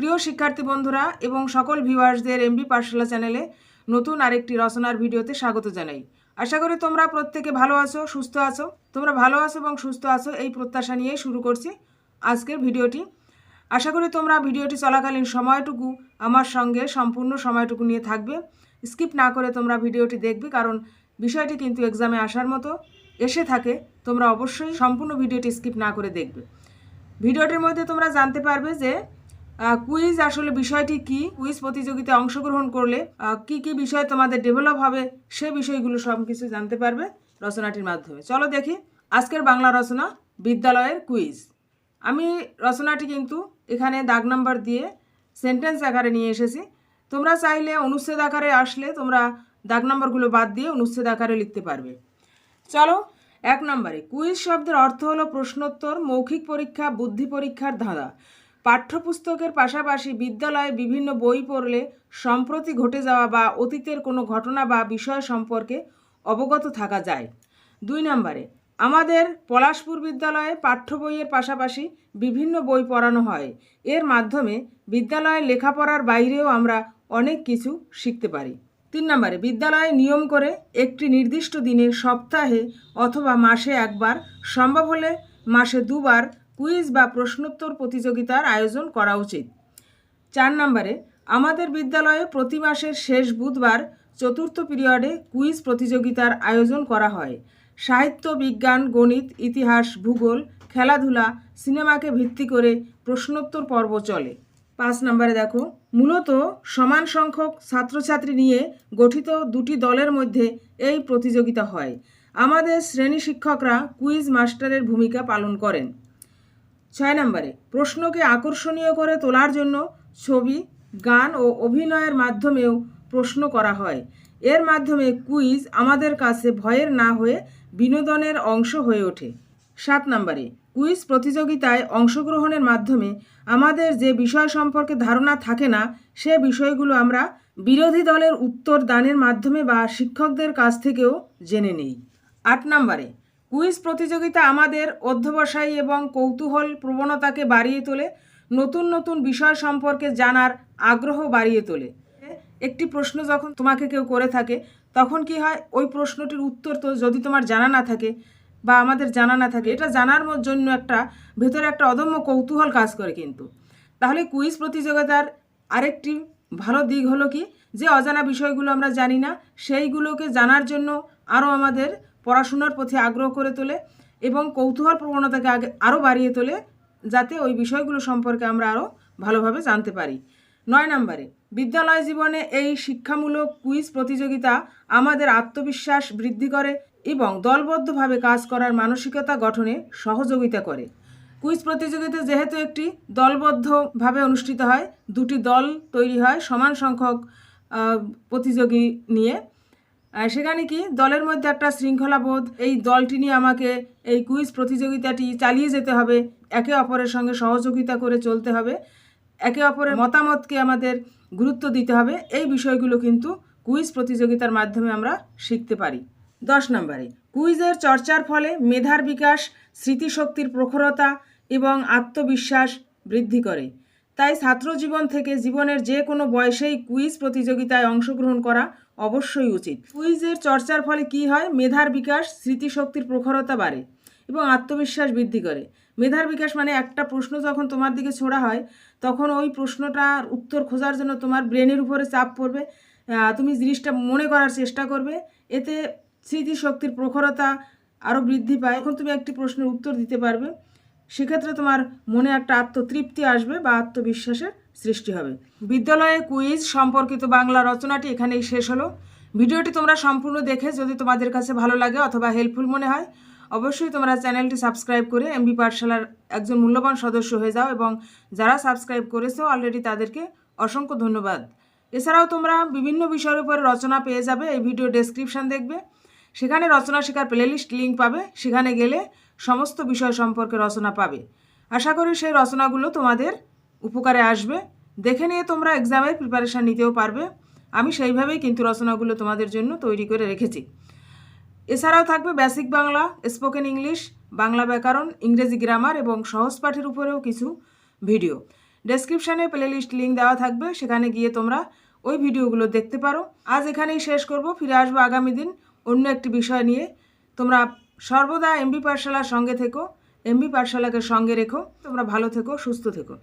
প্রিয় শিক্ষার্থী বন্ধুরা এবং সকল ভিউয়ার্সদের এমবি পাঠশালা চ্যানেলে নতুন আরেকটি রচনার ভিডিওতে স্বাগত জানাই। আশা করি তোমরা প্রত্যেকে ভালো আছো, সুস্থ আছো। তোমরা ভালো আছো এবং সুস্থ আছো এই প্রত্যাশা নিয়েই শুরু করছি আজকের ভিডিওটি। আশা করি তোমরা ভিডিওটি চলাকালীন সময়টুকু আমার সঙ্গে সম্পূর্ণ সময়টুকু নিয়ে থাকবে। স্কিপ না করে তোমরা ভিডিওটি দেখবে কারণ বিষয়টি কিন্তু এক্সামে আসার মতো। এসে থাকে, তোমরা অবশ্যই সম্পূর্ণ ভিডিওটি স্কিপ না করে দেখবে। ভিডিওটির মধ্যে তোমরা জানতে পারবে যে কুইজ আসলে বিষয়টি কি? কুইজ প্রতিযোগিতায় অংশগ্রহণ করলে কি কি বিষয় তোমাদের ডেভেলপ হবে সে বিষয়গুলো সব কিছু জানতে পারবে রচনাটির মাধ্যমে। চলো দেখি আজকের বাংলা রচনা, বিদ্যালয়ের কুইজ আমি রচনাটি কিন্তু এখানে দাগ নাম্বার দিয়ে সেন্টেন্স আকারে নিয়ে এসেছি। তোমরা চাইলে অনুচ্ছেদ আকারে আসলে তোমরা দাগ নাম্বারগুলো বাদ দিয়ে অনুচ্ছেদ আকারে লিখতে পারবে। চলো এক নম্বরে কুইজ শব্দের অর্থ হলো প্রশ্নোত্তর, মৌখিক পরীক্ষা, বুদ্ধি পরীক্ষার ধাঁধা। পাঠ্যপুস্তকের পাশাপাশি বিদ্যালয়ে বিভিন্ন বই পড়লে সম্প্রতি ঘটে যাওয়া বা অতীতের কোনো ঘটনা বা বিষয় সম্পর্কে অবগত থাকা যায়। দুই নম্বরে, আমাদের পলাশপুর বিদ্যালয়ে পাঠ্য বইয়ের পাশাপাশি বিভিন্ন বই পড়ানো হয়। এর মাধ্যমে বিদ্যালয়ে লেখাপড়ার বাইরেও আমরা অনেক কিছু শিখতে পারি। তিন নম্বরে, বিদ্যালয়ে নিয়ম করে একটি নির্দিষ্ট দিনে সপ্তাহে অথবা মাসে একবার, সম্ভব হলে মাসে দুবার কুইজ বা প্রশ্নোত্তর প্রতিযোগিতার আয়োজন করা উচিত। চার নম্বরে, আমাদের বিদ্যালয়ে প্রতি মাসের শেষ বুধবার চতুর্থ পিরিয়ডে কুইজ প্রতিযোগিতার আয়োজন করা হয়। সাহিত্য, বিজ্ঞান, গণিত, ইতিহাস, ভূগোল, খেলাধুলা, সিনেমাকে ভিত্তি করে প্রশ্নোত্তর পর্ব চলে। পাঁচ নম্বরে দেখো, মূলত সমান সংখ্যক ছাত্রছাত্রী নিয়ে গঠিত দুটি দলের মধ্যে এই প্রতিযোগিতা হয়। আমাদের শ্রেণি শিক্ষকরা কুইজ মাস্টারের ভূমিকা পালন করেন। ছয় নম্বরে, প্রশ্নকে আকর্ষণীয় করে তোলার জন্য ছবি, গান ও অভিনয়ের মাধ্যমেও প্রশ্ন করা হয়। এর মাধ্যমে কুইজ আমাদের কাছে ভয়ের না হয়ে বিনোদনের অংশ হয়ে ওঠে। সাত নম্বরে, কুইজ প্রতিযোগিতায় অংশগ্রহণের মাধ্যমে আমাদের যে বিষয় সম্পর্কে ধারণা থাকে না, সে বিষয়গুলো আমরা বিরোধী দলের উত্তর দানের মাধ্যমে বা শিক্ষকদের কাছ থেকেও জেনে নেই। আট নম্বরে কুইজ প্রতিযোগিতা আমাদের অধ্যবসায়ী এবং কৌতূহল প্রবণতাকে বাড়িয়ে তোলে, নতুন নতুন বিষয় সম্পর্কে জানার আগ্রহ বাড়িয়ে তোলে। একটি প্রশ্ন যখন তোমাকে কেউ করে থাকে, তখন কি হয়, ওই প্রশ্নটির উত্তর তো যদি তোমার জানা না থাকে বা আমাদের জানা না থাকে, এটা জানার জন্য একটা, ভেতরে একটা অদম্য কৌতূহল কাজ করে কিন্তু। তাহলে কুইজ প্রতিযোগিতার আরেকটি ভালো দিক হলো কি, যে অজানা বিষয়গুলো আমরা জানি না, সেইগুলোকে জানার জন্য আরও আমাদের পড়াশোনার প্রতি আগ্রহ করে তোলে এবং কৌতূহল প্রবণতাকে আগে আরও বাড়িয়ে তোলে যাতে ওই বিষয়গুলো সম্পর্কে আমরা আরও ভালোভাবে জানতে পারি। নয় নম্বরে, বিদ্যালয় জীবনে এই শিক্ষামূলক কুইজ প্রতিযোগিতা আমাদের আত্মবিশ্বাস বৃদ্ধি করে এবং দলবদ্ধভাবে কাজ করার মানসিকতা গঠনে সহযোগিতা করে। কুইজ প্রতিযোগিতা যেহেতু একটি দলবদ্ধভাবে অনুষ্ঠিত হয়, দুটি দল তৈরি হয় সমান সংখ্যক প্রতিযোগী নিয়ে। সেখানে কি দলের মধ্যে একটা শৃঙ্খলাবোধ, এই দলটি নিয়ে আমাকে এই কুইজ প্রতিযোগিতাটি চালিয়ে যেতে হবে। একে অপরের সঙ্গে সহযোগিতা করে চলতে হবে। একে অপরের মতামতকে আমাদের গুরুত্ব দিতে হবে। এই বিষয়গুলো কিন্তু কুইজ প্রতিযোগিতার মাধ্যমে আমরা শিখতে পারি। দশ নম্বরে, কুইজের চর্চার ফলে মেধার বিকাশ, স্মৃতিশক্তির প্রখরতা এবং আত্মবিশ্বাস বৃদ্ধি করে। তাই ছাত্র জীবন থেকে জীবনের যে কোনো বয়সেই কুইজ প্রতিযোগিতায় অংশগ্রহণ করা অবশ্যই উচিত। কুইজের চর্চার ফলে কি হয়? মেধার বিকাশ, স্মৃতিশক্তির প্রখরতা বাড়ে এবং আত্মবিশ্বাস বৃদ্ধি করে। মেধার বিকাশ মানে একটা প্রশ্ন যখন তোমার দিকে ছোড়া হয়, তখন ওই প্রশ্নটার উত্তর খোঁজার জন্য তোমার ব্রেনের উপরে চাপ পড়বে। তুমি জিনিসটা মনে করার চেষ্টা করবে। এতে স্মৃতিশক্তির প্রখরতা আরও বৃদ্ধি পায়। এখন তুমি একটি প্রশ্নের উত্তর দিতে পারবে। সেক্ষেত্রে তোমার মনে একটা আত্মতৃপ্তি আসবে বা আত্মবিশ্বাসের সৃষ্টি হবে। বিদ্যালয়ে কুইজ সম্পর্কিত বাংলা রচনাটি এখানেই শেষ হলো। ভিডিওটি তোমরা সম্পূর্ণ দেখে যদি তোমাদের কাছে ভালো লাগে অথবা হেল্পফুল মনে হয়, অবশ্যই তোমরা চ্যানেলটি সাবস্ক্রাইব করে এমবি পাঠশালার একজন মূল্যবান সদস্য হয়ে যাও এবং যারা সাবস্ক্রাইব করেছ অলরেডি তাদেরকে অসংখ্য ধন্যবাদ। এছাড়াও তোমরা বিভিন্ন বিষয়ের উপরে রচনা পেয়ে যাবে, এই ভিডিও ডেসক্রিপশন দেখবে। সেখানে রচনা শেখার প্লেলিস্ট লিঙ্ক পাবে। সেখানে গেলে সমস্ত বিষয় সম্পর্কে রচনা পাবে। আশা করি সেই রচনাগুলো তোমাদের উপকারে আসবে। দেখে নিয়ে তোমরা এক্সামের প্রিপারেশান নিতেও পারবে। আমি সেইভাবেই কিন্তু রচনাগুলো তোমাদের জন্য তৈরি করে রেখেছি। এছাড়াও থাকবে basic Bangla spoken English Bangla ব্যাকরণ, ইংরেজি গ্রামার এবং সহজ পাঠের উপরেও কিছু ভিডিও ডেসক্রিপশানে প্লেলিস্ট লিঙ্ক দেওয়া থাকবে, সেখানে গিয়ে তোমরা ওই ভিডিওগুলো দেখতে পারো। আজ এখানেই শেষ করব। ফিরে আসব আগামী দিন অন্য একটি বিষয় নিয়ে। তোমরা সর্বদা এমবি পাঠশালার সঙ্গে থেকো। এমবি পাঠশালাকে সঙ্গে রেখো। তোমরা ভালো থেকো সুস্থ থেকো।